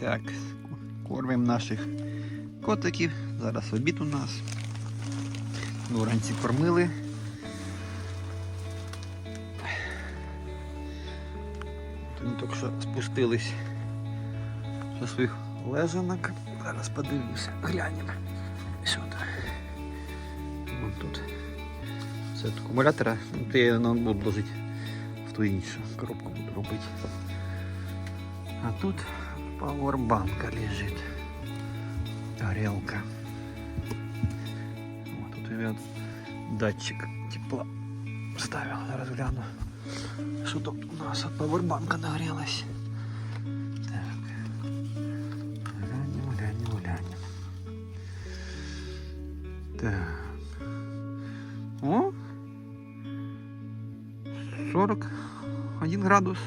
Так, кормимо наших котиків. Зараз обід у нас. Ну, вранці кормили. Вони тільки що спустились зі своїх лежанок. Зараз подивлюся, глянемо. Сюди. Вон тут. Це від акумулятора. Ну, я на буду ложити в ту іншу коробку буду робити. А тут пауэрбанка лежит. Горелка. Вот тут я датчик тепла ставил. Зараз гляну. Что тут у нас от пауэрбанка нагрелось. Так. Глянем, глянем, глянем. Так. О! 41 градус.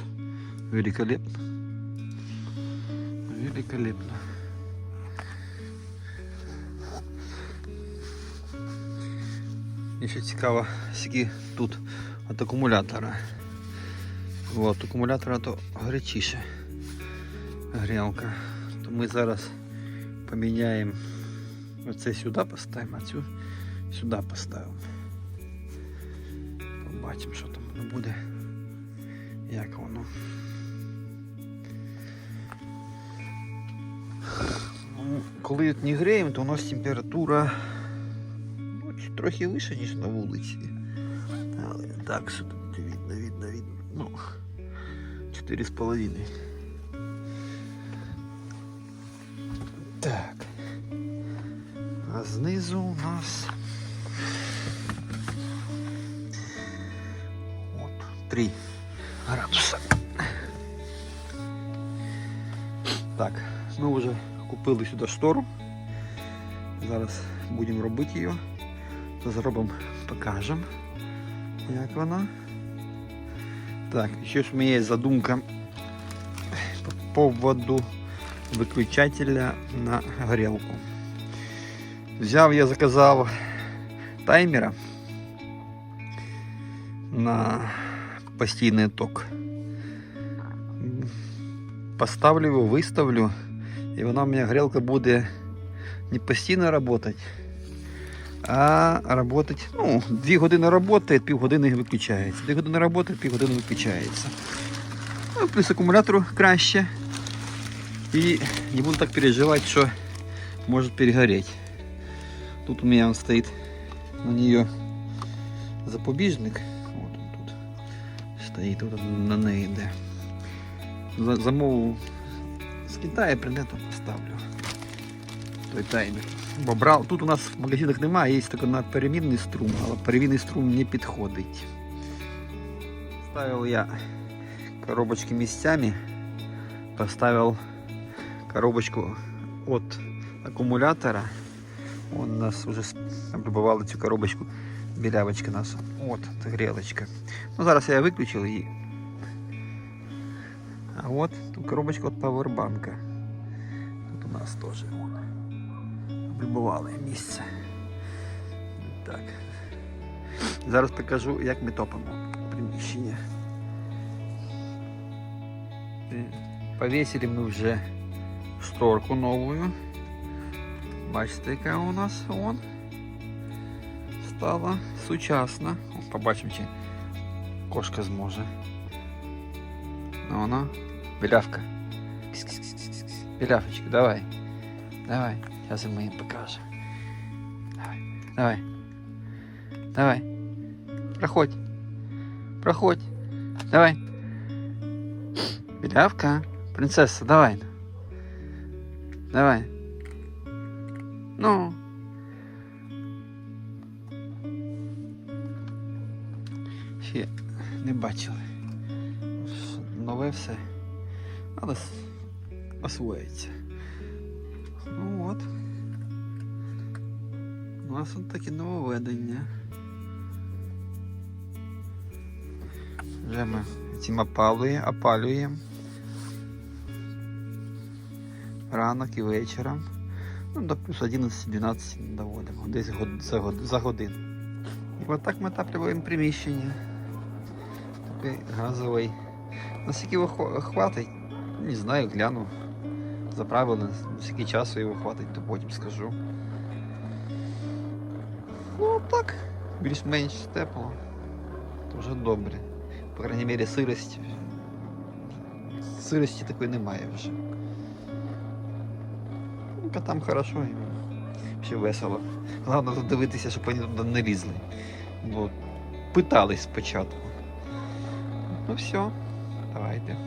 Великолепно. Великолепно. І ще цікаво, скільки тут від акумулятора. От, акумулятора то гарячіше грілка. То ми зараз поміняємо оце сюди поставимо, а цю сюди поставимо. Побачимо, що там воно буде, як воно. Коли не греємо, то у нас температура ну, трохи вища, ніж на вулиці. Але так що тут видно, видно, видно. Ну, 4,5. Так. А знизу у нас. От, 3 градуса. Так, ми вже купили сюди штору. Зараз будемо робити її. То зробимо, покажемо, як вона. Так, ще ж у мене є задумка по поводу виключателя на горілку. Взяв я заказав таймера на постійний ток. Поставлю його, виставлю, І вона у мене грілка буде не постійно працювати, а работать, ну, 2 години працює, півгодини виключається. 2 години працює, півгодини виключається. Ну, плюс акумулятору краще. І не буду так переживати, що може перегореть. Тут у меня он на нее запобіжник. Вот он тут стоит, вот на неї йде. За- Замову з Китаю прийде, то поставлю. Той таймер. Бо брав, тут у нас в магазинах немає, є тільки на перемінний струм, але перемінний струм не підходить. Ставив я коробочки місцями, поставив коробочку от акумулятора. Он нас уже облюбували цю коробочку. Білявочка наша. От, грілочка. Ну, зараз я виключив її. А от тут коробочка від павербанка. Тут у нас теж вон. Облюбували місце. Так. Зараз покажу, як ми топимо приміщення. Е, Повісили ми вже шторку новую. Бачите, яка у нас вон стала сучасна. О, Побачимо, чи кошка зможе. Ну, вона. Білявка. Кс-кс-кс-кс-кс. Давай. Давай. Зараз ми їм покажемо. Давай. Давай. Давай. Проходь. Проходь. Давай. Білявка. Принцесса, давай. Давай. Ну. Ще не бачили. Нове все. Але освоїться. Ну от. У нас от такі нововведення. Вже ми цим опалюємо, опалюємо. Ранок і вечором. Ну, до плюс 11-12 доводимо, десь за, год, за годину. І от так ми отаплюємо приміщення. Такий газовий. Наскільки його хва- хватить, не знаю, гляну. заправили, скільки часу його хватить, то потім скажу. Ну так, більш-менш тепло. Дуже добре. По крайній мірі сирості. Сирості такої немає вже. Ну, Котам хорошо і ще весело. Головне тут дивитися, щоб вони туди не лізли. Бо питались спочатку. Ну все, давайте.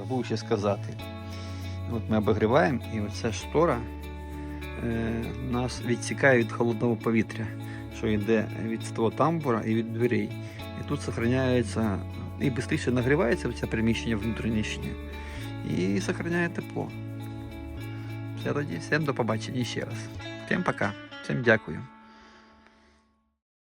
Забув ще сказати. От ми обігріваємо, і оця штора е, нас відсікає від холодного повітря, що йде від того тамбура і від дверей. І тут зберігається і швидше нагрівається це приміщення внутрішнє і зберігає тепло. Все тоді, всім до побачення ще раз. Всім пока, всім дякую.